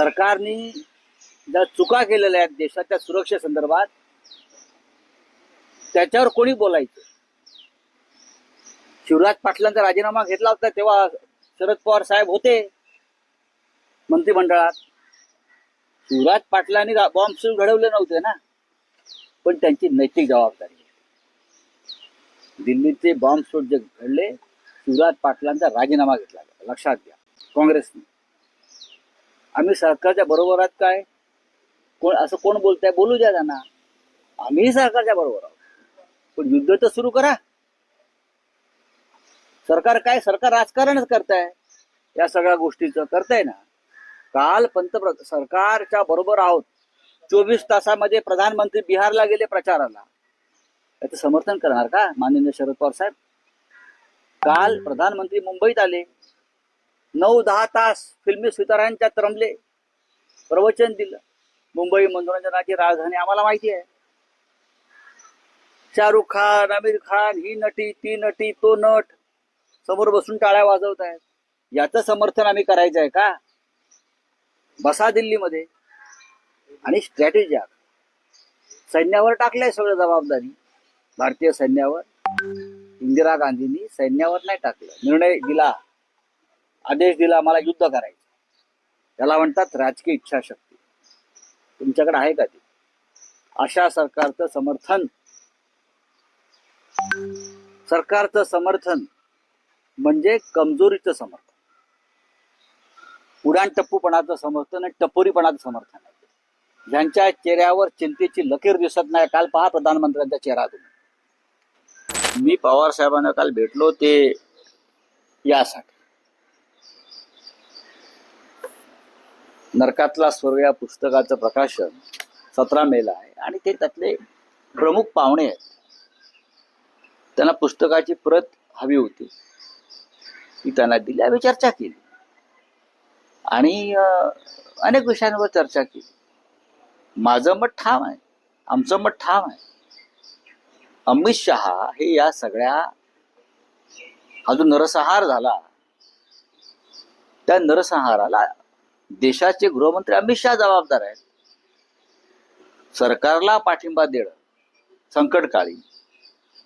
सरकारने ज्या चुका केलेल्या आहेत देशाच्या सुरक्षेसंदर्भात त्याच्यावर कोणी बोलायचं? शिवराज पाटलांचा राजीनामा घेतला होता तेव्हा शरद पवार साहेब होते मंत्रिमंडळात. शिवराज पाटलांनी बॉम्ब सुरू घडवले नव्हते ना पण त्यांची नैतिक जबाबदारी आहे. दिल्लीचे बॉम्बस्फोट जे घडले शिवराज पाटलांचा राजीनामा घेतला लक्षात घ्या. काँग्रेसने. आम्ही सरकारच्या बरोबर आहात काय? कोण असं कोण बोलताय? बोलू द्या त्यांना. आम्ही सरकारच्या बरोबर आहोत. पण युद्ध तर सुरू करा. सरकार काय? सरकार राजकारणच करताय. या सगळ्या गोष्टीचं करताय ना. काल पंतप्रधान सरकारच्या बरोबर आहोत. चोवीस तासामध्ये प्रधानमंत्री बिहारला गेले प्रचाराला. याचं समर्थन करणार का माननीय शरद पवार साहेब? काल प्रधानमंत्री मुंबईत आले. नऊ दहा तास फिल्मी सुतारांच्या रमले प्रवचन दिलं. मुंबई मनोरंजनाची राजधानी आम्हाला माहिती आहे. शाहरुख खान आमिर खान ही नटी ती नटी तो नट समोर बसून टाळ्या वाजवत आहेत याचं समर्थन आम्ही करायचं आहे का? बसा दिल्लीमध्ये. आणि स्ट्रॅटेजी सैन्यावर टाकलंय सगळं जबाबदारी. भारतीय सैन्यावर. इंदिरा गांधींनी सैन्यावर नाही टाकलं. निर्णय दिला. आदेश दिला मला युद्ध करायचं. त्याला म्हणतात राजकीय इच्छाशक्ती. तुमच्याकडे आहे का ती? अशा सरकारचं समर्थन. सरकारचं समर्थन म्हणजे कमजोरीचं समर्थन. उडाण टप्पूपणाचं समर्थन आणि टपोरीपणाचं समर्थन आहे. ज्यांच्या चेहऱ्यावर चिंतेची लकीर दिसत नाही काल पहा प्रधानमंत्र्यांचा चेहरा तुम्ही. मी पवार साहेबांना काल भेटलो ते यासाठी. नरकातला स्वर्ग या पुस्तकाचं प्रकाशन सतरा मेला आहे. आणि ते त्यातले प्रमुख पाहुणे आहेत. त्यांना पुस्तकाची प्रत हवी होती. ती त्यांना दिली आम्ही चर्चा केली. आणि अनेक विषयांवर चर्चा केली. माझं मत ठाम आहे. आमचं मत ठाम आहे. अमित शहा हे या सगळ्या हा जो नरसंहार झाला. त्या नरसंहाराला देशाचे गृहमंत्री अमित शहा जबाबदार आहेत. सरकारला पाठिंबा देणं संकटकाळी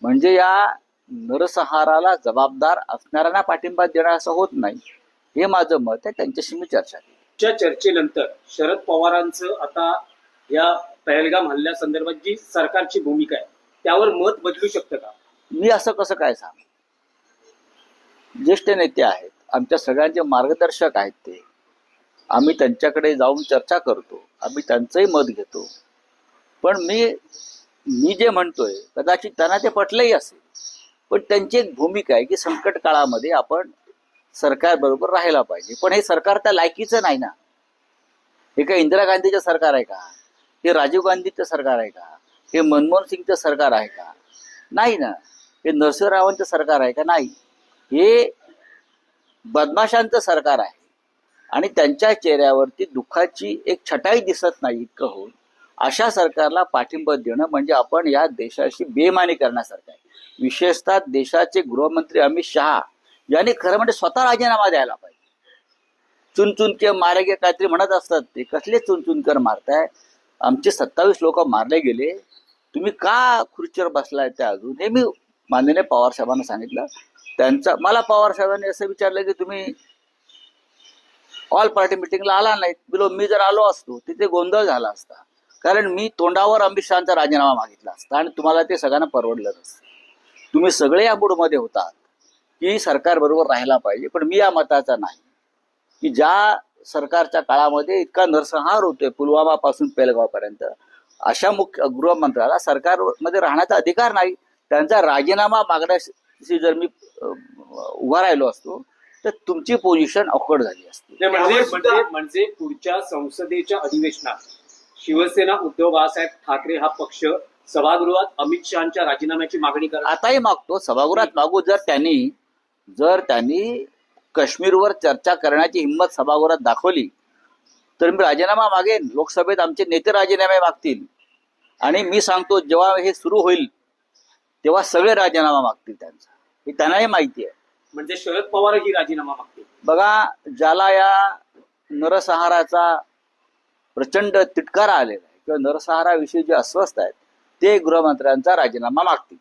म्हणजे या नरसंहाराला जबाबदार असणाऱ्यांना पाठिंबा देणं असं होत नाही. हे माझं मत आहे. त्यांच्याशी मी चर्चा केली. च्या चर्चेनंतर शरद पवारांचं आता या पहलगाम हल्ल्यासंदर्भात जी सरकारची भूमिका आहे त्यावर मत बदलू शकतं का? मी असं कसं काय सांग? ज्येष्ठ नेते आहेत. आमच्या सगळ्यांचे मार्गदर्शक आहेत ते. आम्ही त्यांच्याकडे जाऊन चर्चा करतो आम्ही त्यांचंही मत घेतो. पण मी मी जे म्हणतोय कदाचित त्यांना ते पटलंही असेल पण त्यांची एक भूमिका आहे की संकट काळामध्ये आपण सरकार बरोबर राहायला पाहिजे. पण हे सरकार त्या लायकीचं नाही ना? हे काय इंदिरा गांधीचं सरकार आहे का? हे राजीव गांधीचं सरकार आहे का? हे मनमोहन सिंगचं सरकार आहे का? नाही ना. हे नरसिंहरावांचं सरकार आहे का? नाही. हे बदमाशांचं सरकार आहे. आणि त्यांच्या चेहऱ्यावरती दुःखाची एक छटाई दिसत नाही इतकं होऊन. अशा सरकारला पाठिंबा देणं म्हणजे आपण या देशाशी बेमानी करण्यासारखं आहे. विशेषतः देशाचे गृहमंत्री अमित शहा यांनी खरं म्हणजे स्वतः राजीनामा द्यायला पाहिजे. चुनचुनके मारेगे काहीतरी म्हणत असतात ते कसले चुनचुनकर मारताय? आमचे सत्तावीस लोक मारले गेले. तुम्ही का खुर्चीवर बसलाय त्या अजून? हे मी माननीय पवार साहेबांना सांगितलं. त्यांचा मला पवार साहेबांनी असं विचारलं की तुम्ही ऑल पार्टी मिटिंगला आला नाहीत बिलो मी जर आलो असतो तिथे गोंधळ झाला असता. कारण मी तोंडावर अमित शहाचा राजीनामा मागितला असता आणि तुम्हाला ते सगळ्यांना परवडलं नसतं. तुम्ही सगळे या मूडमध्ये होतात की सरकार बरोबर राहायला पाहिजे पण मी या मताचा नाही. की ज्या सरकारच्या काळामध्ये इतका नरसंहार होतोय पुलवामा पासून पेलगाव पर्यंत अशा मुख्य गृहमंत्र्याला सरकारमध्ये राहण्याचा अधिकार नाही. त्यांचा राजीनामा मागण्याशी जर मी उभा राहिलो असतो तर तुमची पोझिशन अवघड झाली असती. म्हणजे म्हणजे म्हणजे पुढच्या संसदेच्या अधिवेशनात शिवसेना उद्धव बाळासाहेब ठाकरे हा पक्ष सभागृहात अमित शहाच्या राजीनाम्याची मागणी करत आताही मागतो सभागृहात मागू जर त्यांनी जर त्यांनी काश्मीरवर चर्चा करण्याची हिंमत सभागृहात दाखवली तर मी राजीनामा मागेन. लोकसभेत आमचे नेते राजीनामे मागतील. आणि मी सांगतो जेव्हा हे सुरू होईल तेव्हा सगळे राजीनामा मागतील त्यांचा. हे त्यांनाही माहिती आहे. म्हणजे शरद पवारही राजीनामा मागतील. बघा ज्याला या नरसहाराचा प्रचंड तिटकारा आलेला आहे किंवा नरसहाराविषयी जे अस्वस्थ आहेत ते गृहमंत्र्यांचा राजीनामा मागतील.